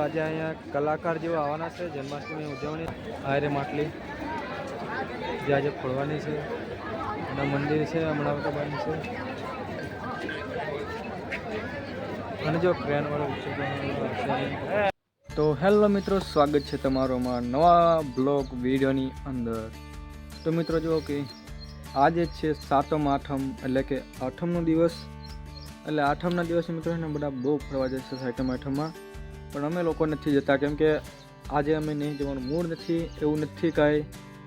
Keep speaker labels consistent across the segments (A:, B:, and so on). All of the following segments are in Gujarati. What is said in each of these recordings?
A: આજે અહીંયા કલાકાર જેવા આવવાના છે. જન્માષ્ટમી ઉજવણી. આયરે માટલી. જે આજે ફોડવાની છે. અને મંદિર છે, હમણાં તો બંધ છે. અને જો તો હેલો મિત્રો, સ્વાગત છે તમારો અમારા નવા બ્લોગ વિડીયોની અંદર. તો મિત્રો જુઓ કે આજે છે સાતમ આઠમ, એટલે કે આઠમનો દિવસ. એટલે આઠમના દિવસે મિત્રો છે ને બધા બહુ ફરવા જાય છે સાતમ આઠમમાં. પણ અમે લોકો નથી જતા કેમ કે આજે અમે નહીં જવાનું મૂડ નથી એવું નથી કાંઈ.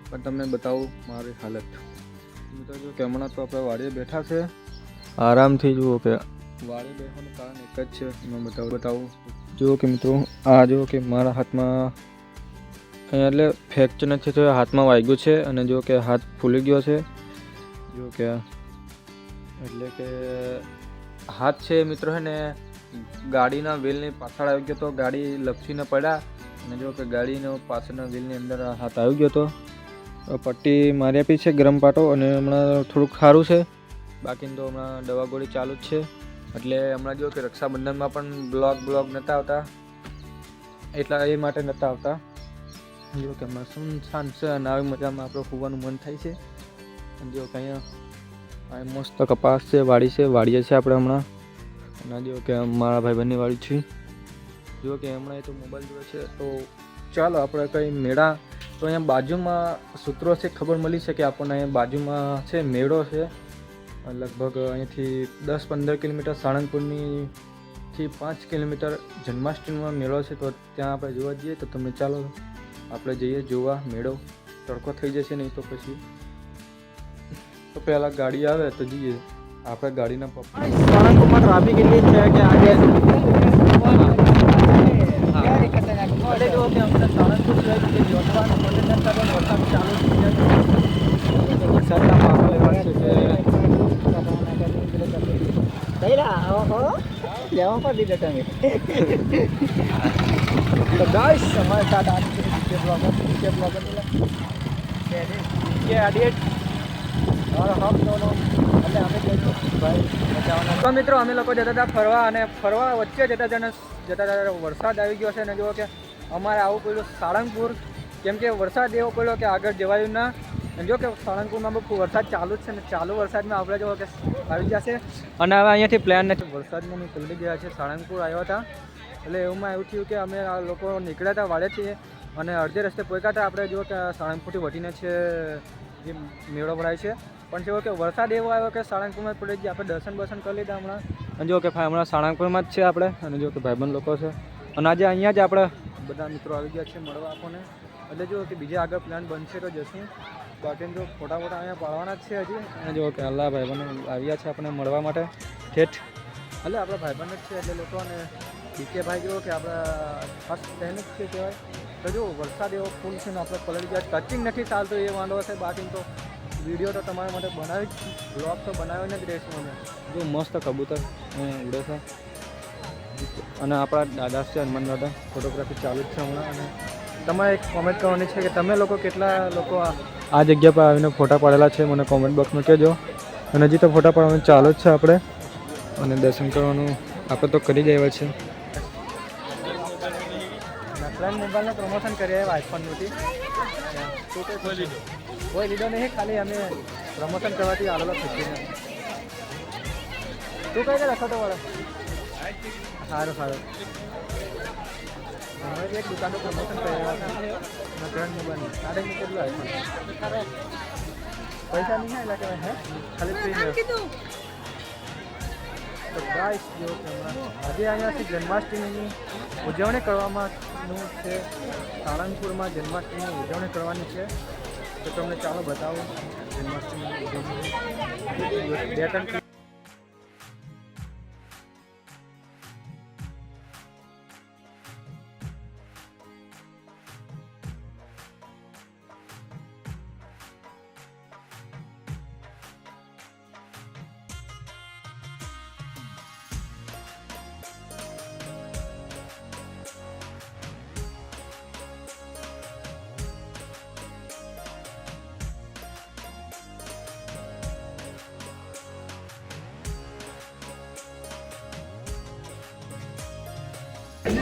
A: પણ તમને બતાવું મારી હાલત. મિત્રો જો કે હમણાં તો આપણે વાડીએ બેઠા છે. આરામથી જુઓ કે વાડીએ બેસવાનું કારણ એક જ છે એમાં બતાવું બતાવું. જુઓ કે મિત્રો આ જુઓ કે મારા હાથમાં અહીંયા એટલે ફ્રેક્ચર નથી થયો હાથમાં વાગ્યું છે અને જો કે હાથ ફૂલી ગયો છે. જો કે એટલે કે હાથ છે મિત્રો છે ને ગાડીના વ્હીલની પાછળ આવી ગયો તો ગાડી લપસીને પડ્યા અને જો કે ગાડીનો પાછળના વ્હીલની અંદર હાથ આવી ગયો તો. પટ્ટી મારી આપી છે ગરમ પાટો અને હમણાં થોડુંક સારું છે. બાકી તો હમણાં દવા ગોળી ચાલુ જ છે. એટલે હમણાં જો કે રક્ષાબંધનમાં પણ બ્લોગ બ્લોગ નહોતા આવતા. એટલા એ માટે નહોતા આવતા. જો કે હમણાં સુનસાન છે અને આવી મજામાં આપણે હોવાનું મન થાય છે. જો કે અહીંયા મસ્ત કપાસ છે, વાડી છે, વાડીએ છે આપણે હમણાં. અને જો કે મારા ભાઈબંધની વાડી છે જો કે હમણાં એ તો મોબાઈલ જોવે છે, તો ચાલો આપણે કંઈ મેળા, તો અહીંયા બાજુમાં સૂત્રો છે, ખબર મળી છે કે આપણને અહીંયા બાજુમાં છે, મેળો છે. લગભગ અહીંથી દસ પંદર કિલોમીટર સાળંગપુરની થી પાંચ કિલોમીટર જન્માષ્ટમીમાં મેળો છે, તો ત્યાં આપણે જોવા જઈએ, તો તમે ચાલો આપણે જઈએ, જોવા, મેળો. તડકો થઈ જશે નહીં તો પછી. તો પહેલાં ગાડી આવે તો જઈએ. આપણે ગાડીના પપ્પા સાળંગપુરમાં ટ્રાફિક એટલી જ છે કે આજે એટલે જો કે અમને સાળંગપુર સિવાય કે જોડવાનું પર્યટન કરવા વરસાદ ચાલુ થઈ જાય વરસાદના માહોલ એવા છે કે
B: લેવા પર દીધા તમે
A: તો ગાઈસ અમારે સાથ આ નીચે બ્લોગર નીચે બ્લોગર કે એડિટ और हम दोनों તો મિત્રો, અમે લોકો જતા હતા ફરવા અને ફરવા વચ્ચે જતા હતા જતા જતા વરસાદ આવી ગયો છે અને જુઓ કે અમારે આવું પેલું સાળંગપુર, કેમ કે વરસાદ એવો પડ્યો કે આગળ જવાયું ના. અને જો કે સાળંગપુરમાં બહુ વરસાદ ચાલુ જ છે ને ચાલુ વરસાદમાં આપણે જો કે આવી જશે. અને હવે અહીંયાથી પ્લાન નથી વરસાદમાં અમે ખુલી ગયા છે. સાળંગપુર આવ્યા હતા. એટલે એવુંમાં એવું થયું કે અમે આ લોકો નીકળ્યા હતા વાડેથી અને અડધે રસ્તે પહોંચ્યા હતા. આપણે જો કે સાળંગપુરથી વટીને છે જે મેળો ભરાય છે. પણ જો કે વરસાદ એવો આવ્યો કે સાળંગપુરમાં પડી ગયા આપણે દર્શન બર્શન કરી લીધા હમણાં. અને જો કે ભાઈ હમણાં સાળંગપુરમાં જ છે આપણે અને જો કે ભાઈબંધ લોકો છે. અને આજે અહીંયા જ આપણે બધા મિત્રો આવી ગયા છે મળવા આપણને. એટલે જો કે બીજા આગળ પ્લાન બનશે તો જશું. બાકી જો ફોટા ફોટા અહીંયા પાડવાના જ છે હજી. અને જો કે અલ્લાહ ભાઈબંધ આવ્યા છે આપણે મળવા માટે. ઠેઠ. એટલે આપણા ભાઈબંધ જ છે એટલે લોકો અને બીકે ભાઈ જો કે આપણા ફર્સ્ટ ફેન જ છે કહેવાય. તો જો વરસાદ એવો ફૂલ છે ને આપણે પલળી ગયા. ટચિંગ નથી ચાલતું એ વાંધો છે બાકી તો. વીડિયો તો તમારા માટે બનાવી જ બ્લોગ તો બનાવ્યો ને જ રહીશું અમે. જો મસ્ત કબૂતર. ઉડે છે. અને આપણા દાદા છે હનુમાન દાદા. ફોટોગ્રાફી ચાલુ જ છે હમણાં. અને તમારે એક કોમેન્ટ કરવાની છે કે તમે લોકો કેટલા લોકો આ જગ્યા પર આવીને ફોટા પાડેલા છે મને કોમેન્ટ બોક્સમાં કહેજો. અને હજી તો ફોટા પાડવાનું ચાલુ જ છે આપણે. અને દર્શન કરવાનું આપણે તો કરી જ આવ્યા છે ફ્રેન્ડ મોબાઈલનું પ્રમોશન કરી આવ્યા આઈફોનમાંથી કોઈ લીધો કોઈ લીધો નહીં ખાલી અમે પ્રમોશન કરવાથી આવેલો ખુશીને તું કઈ કઈ તો વાળો સારું સારું. હવે એક દુકાનનું પ્રમોશન કરી રહ્યા હતા ફ્રેન્ડ મોબાઈલ તારે કેટલું આઈફોન પૈસા નહીં એટલે કે હે? ખાલી ફ્રી તો ગાઈસ જો આજે અહીંયાથી જન્માષ્ટમીની ઉજવણી કરવામાંનું છે. સાળંગપુરમાં જન્માષ્ટમીની ઉજવણી કરવાની છે. તો તમને ચાલો બતાવો જન્માષ્ટમીની ઉજવણી બે ત્રણ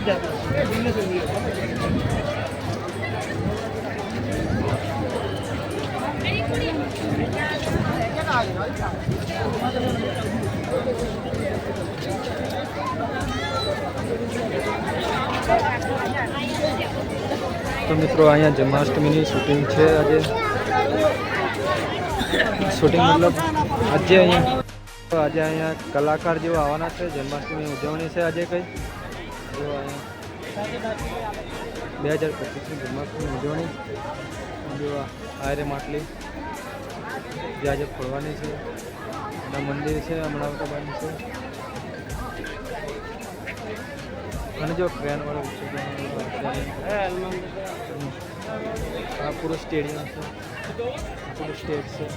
A: તો મિત્રો, અહીંયા જન્માષ્ટમીની શૂટિંગ છે આજે. શૂટિંગ મતલબ આજે અહીંયા. આજે અહીંયા કલાકાર જેવા આવવાના છે. જન્માષ્ટમી ઉજવણી છે આજે કઈ. બે હજાર પચીસની જન્માષ્ટમી ઉજવણી. જો આયરે માટલી જે આજે ખોલવાની છે. એના મંદિર છે હમણાં આવતા છે. અને જો ટ્રેન વાળો આ પૂરો સ્ટેડિયમ છે. પૂરો સ્ટેજ છે.